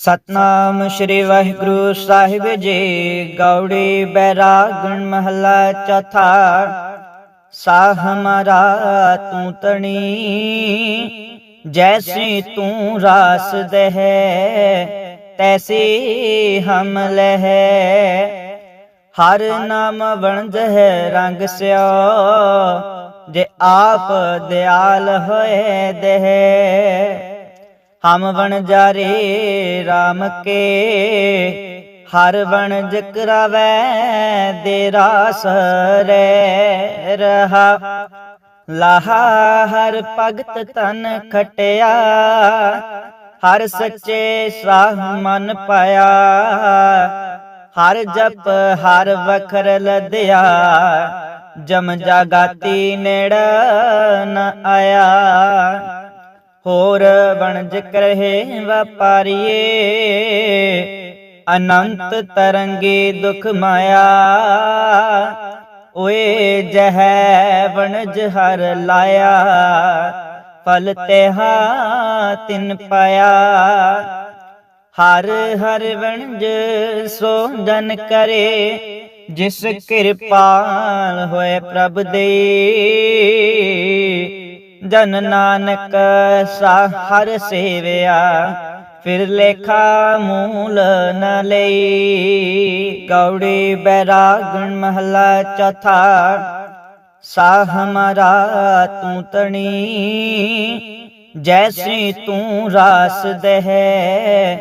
ਸਤਨਾਮ ਸ੍ਰੀ ਵਾਹਿਗੁਰੂ ਸਾਹਿਬ ਜੀ, ਗੌੜੀ ਬੈਰਾਗਣ ਮਹਲਾ ਚੌਥਾ, ਸਾਹ ਹਮਾਰਾ ਤੂੰ ਤਣੀ, ਜੈਸੀ ਤੂੰ ਰਾਸ ਦਹਿ, ਤੈਸੀ ਹਮ ਲਹਿ। ਹਰ ਨਾਮ ਵਣਜ ਹੈ ਰੰਗ ਸਿਓ, ਜੇ ਆਪ ਦਿਆਲ ਹੋਏ ਦੇਹ। ਹਮ ਵਣ ਜਾਰੇ RAM ਕੇ। ਹਰ ਵਣ ਜਕਰਾਵੈ ਦੇ ਰਾਸ ਰਹਿ ਰਹਾ। ਲਾਹਾ ਹਰ ਭਗਤ ਤਨ ਖਟਿਆ। ਹਰ ਸੱਚੇ ਸਾਹ ਮਨ ਪਾਇਆ। ਹਰ ਜਪ ਹਰ ਵਖਰ ਲਦਿਆ। ਜਮ ਜਾਗਾਤੀ ਨੇੜ ਨ ਆਇਆ। ਹੋਰ ਵਣਜ ਕਰਹਿ ਵਪਾਰੀਏ। ਅਨੰਤ ਤਰੰਗੇ ਦੁਖ ਮਾਇਆ। ਓਏ ਜਹੈ ਵਣਜ ਹਰ ਲਾਇਆ। ਫਲ ਤੇਹਾ ਤਿਨ ਪਾਇਆ। ਹਰ ਹਰ ਵਣਜ ਸੋ ਜਨ ਕਰੇ। ਜਿਸ ਕਿਰਪਾਲ ਹੋਏ ਪ੍ਰਭ ਦੇ ਜਨ ਨਾਨਕ ਸਾਹ ਹਰ ਸੇਵਿਆ, ਫਿਰ ਲੇਖਾ ਮੂਲ ਨ ਲਈ। ਗੌੜੀ ਬੈਰਾਗਣ ਮਹਲਾ ਚੌਥਾ, ਸਾਹ ਹਮਾਰਾ ਤੂੰ ਤਣੀ, ਜੈਸੀ ਤੂੰ ਰਾਸ ਦਹਿ,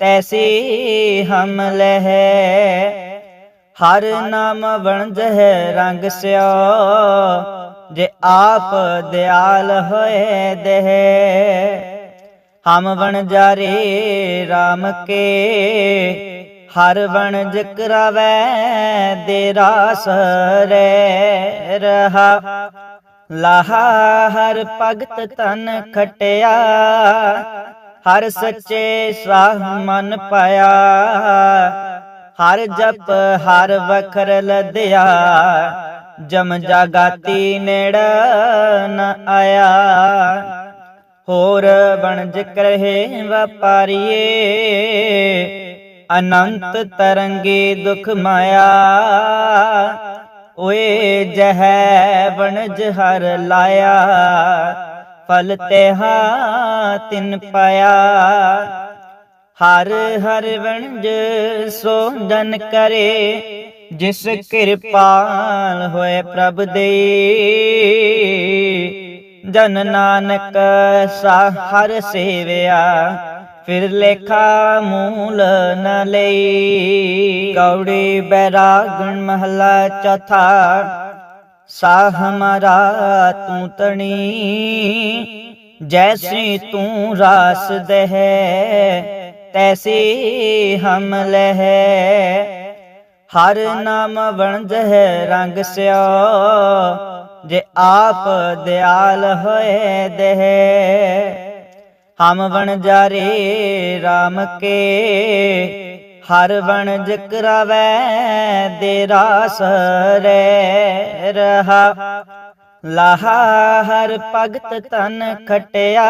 ਤੈਸੀ ਹਮ ਲਹਿ। ਹਰ ਨਾਮ ਵਣਜ ਹੈ ਰੰਗ ਸਿਓ ਜੇ ਆਪ ਦਿਆਲ ਹੋਏ ਦੇਹ, ਹਮ ਵਣ ਜਾਰੇ RAM ਕੇ, ਹਰ ਵਣ ਜਕਰਾਵੈ ਦੇ ਰਾਸ ਰਹਿ। ਰਹਾ ਲਾਹਾ ਹਰ ਭਗਤ ਤਨ ਖਟਿਆ, ਹਰ ਸੱਚੇ ਸਾਹ ਮਨ ਪਾਇਆ, ਹਰ ਜਪ ਹਰ ਵਖਰ ਲਦਿਆ। ਜਮ ਜਾਗਾਤੀ ਨੇੜ ਨ ਆਇਆ। ਹੋਰ ਬਣਜ ਕਰਹਿ ਵਪਾਰੀਏ, ਅਨੰਤ ਤਰੰਗੇ ਦੁਖ ਮਾਇਆ। ਓਏ ਜਹੈ ਬਣਜ ਹਰ ਲਾਇਆ, ਫਲ ਤੇਹਾ ਤਿਨ ਪਾਇਆ। ਹਰ ਹਰ ਵਣਜ ਸੋ ਜਨ ਕਰੇ ਜਿਸ ਕਿਰਪਾਲ ਹੋਏ ਪ੍ਰਭ ਦੇ। ਜਨ ਨਾਨਕ ਸਾ ਹਰ ਸੇਵਿਆ ਫਿਰ ਲੇਖਾ ਮੂਲ ਨ ਲਈ। ਗੌੜੀ ਬੈਰਾਗਣ ਮਹਲਾ ਚੌਥਾ ਸਾ ਹਮਾਰਾ ਤੂੰ ਤਣੀ। ਜੈਸੀ ਤੂੰ ਰਾਸ ਦਹਿ ਤੈਸੀ ਹਮ ਲਹਿ। ਹਰ ਨਾਮ ਵਣਜ ਹੈ ਰੰਗ ਸਿਓ, ਜੇ ਆਪ ਦਿਆਲ ਹੋਏ ਦੇਹ। ਹਮ ਵਣ ਜਾਰੇ RAM ਕੇ, ਹਰ ਵਣ ਜਕਰਾਵੈ ਦੇ ਰਾਸ ਰਹਿ। ਰਹਾ ਲਾਹਾ ਹਰ ਭਗਤ ਤਨ ਖਟਿਆ,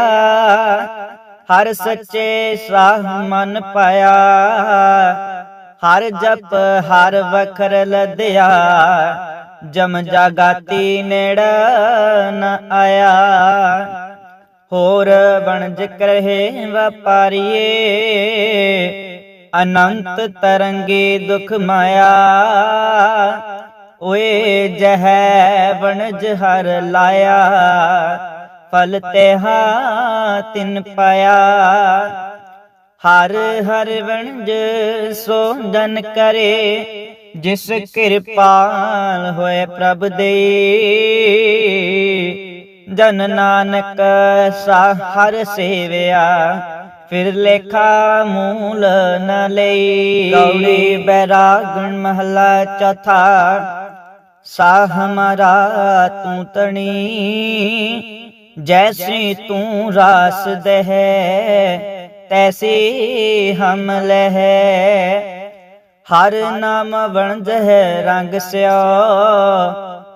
ਹਰ ਸੱਚੇ ਸਾਹ ਮਨ ਪਾਇਆ। ਹਰ ਜਪ ਹਰ ਵਖਰ ਲਦਿਆ, ਜਮ ਜਾਗਾਤੀ ਨੇੜ ਨ ਆਇਆ। ਹੋਰ ਬਣਜ ਕਰਹਿ ਵਪਾਰੀਏ, ਅਨੰਤ ਤਰੰਗੀ ਦੁਖ ਮਾਇਆ। ਓਏ ਜਹੈ ਬਣਜ ਹਰ ਲਾਇਆ, ਫਲ ਤੇਹਾ ਤਿਨ ਪਾਇਆ। ਹਰ ਹਰ ਵਣਜ ਸੋਧਨ ਕਰੇ, ਜਿਸ ਕਿਰਪਾਲ ਹੋਏ ਪ੍ਰਭ ਦੇ। ਜਨ ਨਾਨਕ ਸਾ ਹਰ ਸੇਵਿਆ, ਫਿਰ ਲੇਖਾ ਮੂਲ ਨ ਲਈ। ਗੌੜੀ ਬੈਰਾਗਣ ਮਹਲਾ ਚੌਥਾ, ਸਾ ਹਮਾਰਾ ਤੂੰ ਤਣੀ ਜੈਸੀ ਤੂੰ ਰਾਸ ਦਹਿ। ਤੈਸੀ ਹਮ ਲਹਿ। ਹਰ ਨਾਮ ਵਣਜ ਹੈ ਰੰਗ ਸਿਓ।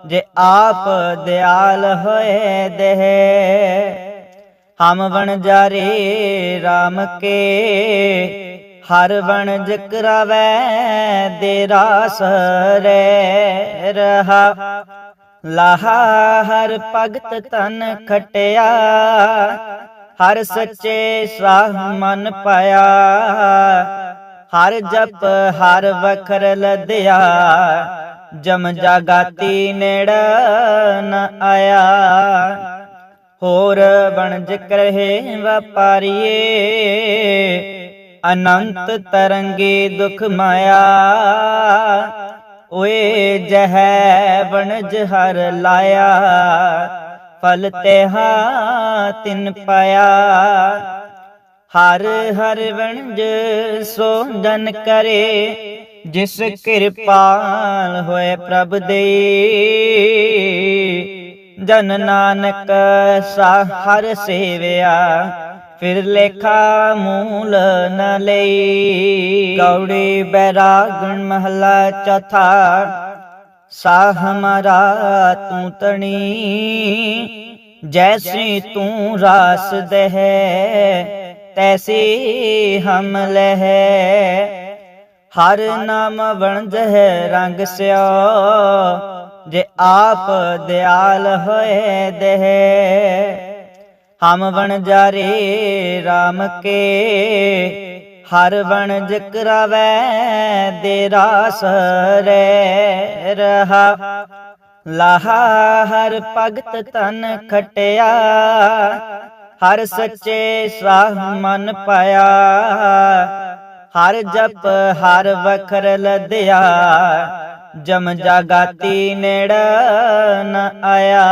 ਜੇ ਆਪ ਦਿਆਲ ਹੋਏ ਦੇਹ। ਹਮ ਵਣ ਜਾਰੇ RAM ਕੇ। ਹਰ ਵਣਜ ਕਰਾਵੈ ਦੇ ਰਾਸ ਰੇ ਰਹਾ। ਲਾਹਾ ਹਰ ਭਗਤ ਤਨ ਖਟਿਆ। ਹਰ ਸੱਚੇ ਸਾਹ ਮਨ ਪਾਇਆ। ਹਰ ਜਪ, ਹਰ ਵਖਰ ਲਦਿਆ। ਜਮ ਜਾਗਾਤੀ ਨੇੜ ਨ ਆਇਆ। ਹੋਰ ਬਣਜ ਕਰਹਿ ਵਪਾਰੀਏ। ਅਨੰਤ ਤਰੰਗੇ ਦੁਖ ਮਾਇਆ। ਓਏ ਜਹੈ ਬਣਜ ਹਰ ਲਾਇਆ। ਫਲ ਤੇਹਾ ਤਿਨ ਪਾਇਆ। ਹਰ ਹਰ ਵਣਜ ਸੋਧਨ ਕਰੇ, ਜਿਸ ਕਿਰਪਾਲ ਹੋਏ ਪ੍ਰਭ ਦੇ ਜਨ ਨਾਨਕ ਸਾ ਹਰ ਸੇਵਿਆ, ਫਿਰ ਲੇਖਾ ਮੂਲ ਨ ਲਈ। ਗੌੜੀ ਬੈਰਾਗਣ ਮਹਲਾ ਚੌਥਾ ਸਾਹ ਹਮਾਰਾ ਤੂੰ ਤਣੀ, ਜੈਸੀ ਤੂੰ ਰਾਸ ਦਹ, ਤੈਸੀ ਹਮ ਲਹ। ਹਰ ਨਾਮ ਵਣਜ ਹੈ ਰੰਗ ਸਿਆ ਜੇ ਆਪ ਦਿਆਲ ਹੋਏ ਦੇਹ। ਹਮ ਵਣ ਜਾਰੇ RAM ਕੇ ਹਰ ਵਣਜ ਕਰਾਵੈ ਦੇ ਰਾਸ ਰੇ ਰਹਾ। ਲਾਹਾ ਹਰ ਭਗਤ ਤਨ ਖਟਿਆ, ਹਰ ਸੱਚੇ ਸਾਹ ਮਨ ਪਾਇਆ। ਹਰ ਜਪ, ਹਰ ਵਖਰ ਲਦਿਆ, ਜਮ ਜਾਗਾਤੀ ਨੇੜ ਨ ਆਇਆ।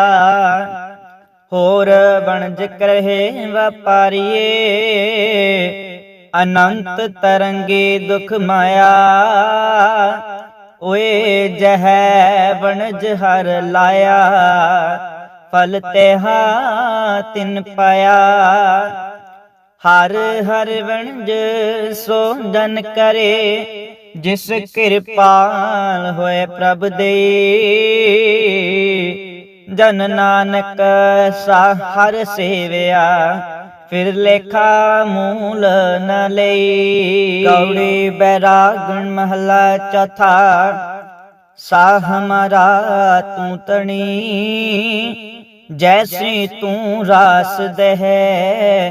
ਹੋਰ ਬਣ ਬਣਜ ਕਰਹਿ ਵਪਾਰੀਏ ਅਨੰਤ ਤਰੰਗੇ ਦੁਖ ਮਾਇਆ। ਓਏ ਜਹੈ ਵਣਜ ਹਰ ਲਾਇਆ, ਫਲ ਤੇਹਾ ਤਿਨ ਪਾਇਆ। ਹਰ ਹਰ ਵਣਜ ਸੋ ਜਨ ਕਰੇ, ਜਿਸ ਕਿਰਪਾਲ ਹੋਏ ਪ੍ਰਭ ਦੇ। ਜਨ ਨਾਨਕ ਸਾ ਹਰ ਸੇਵਿਆ ਫਿਰ ਲੇਖਾ ਮੂਲ ਨ ਲਈ। ਗੌੜੀ ਬੈਰਾਗਣ ਮਹਲਾ ਚੌਥਾ। ਸਾਹ ਹਮਾਰਾ ਤੂੰ ਤਣੀ। ਜੈਸੀ ਤੂੰ ਰਾਸ ਦਹਿ,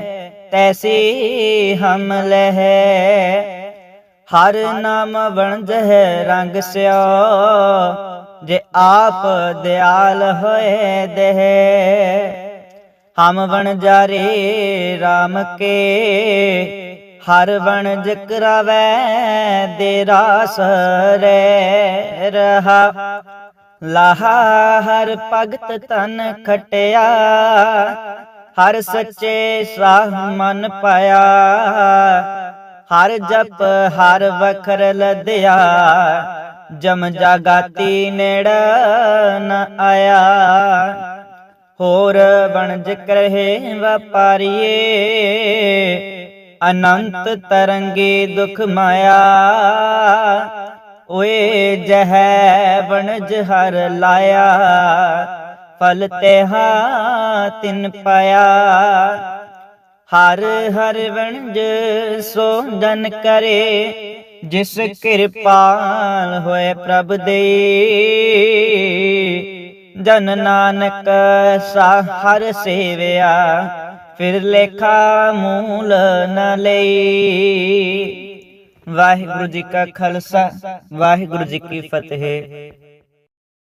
ਤੈਸੀ ਹਮ ਲਹਿ। ਹਰ ਨਾਮ ਵਣਜ ਹੈ ਰੰਗ ਸਿਓ, ਜੇ ਆਪ ਦਿਆਲ ਹੋਏ ਦੇਹ। ਹਮ ਵਣ ਜਾਰੇ RAM ਕੇ। ਹਰ ਵਣਜ ਕਰਾਵੈ ਦੇ ਰਾਸ ਰੇ ਰਹਾ। ਲਾਹਾ ਹਰ ਭਗਤ ਤਨ ਖਟਿਆ। ਹਰ ਸੱਚੇ ਸਾਹ ਮਨ ਪਾਇਆ। ਹਰ ਜਪ ਹਰ ਵਖਰ ਲਦਿਆ। ਜਮ ਜਾਗਾਤੀ ਨੇੜ ਨ ਆਇਆ। ਹੋਰ ਵਣਜ ਕਰਹੇ ਵਪਾਰੀਏ, ਅਨੰਤ ਤਰੰਗੇ ਦੁਖ ਮਾਇਆ। ਓਏ ਜਹੈ ਬਣਜ ਹਰ ਲਾਇਆ, ਫਲ ਤੇਹਾ ਤਿਨ ਪਾਇਆ। ਹਰ ਹਰ ਵਣਜ ਸੋ ਜਨ ਕਰੇ, ਜਿਸ ਕਿਰਪਾਲ ਹੋਏ ਪ੍ਰਭ ਦੇ ਜਨ ਨਾਨਕ ਸਾ ਹਰ ਸੇਵਿਆ, ਫਿਰ ਲੇਖਾ ਮੂਲ ਨ ਲਈ। ਵਾਹਿਗੁਰੂ ਜੀ ਕਾ ਖਾਲਸਾ, ਵਾਹਿਗੁਰੂ ਜੀ ਕੀ ਫਤਿਹ।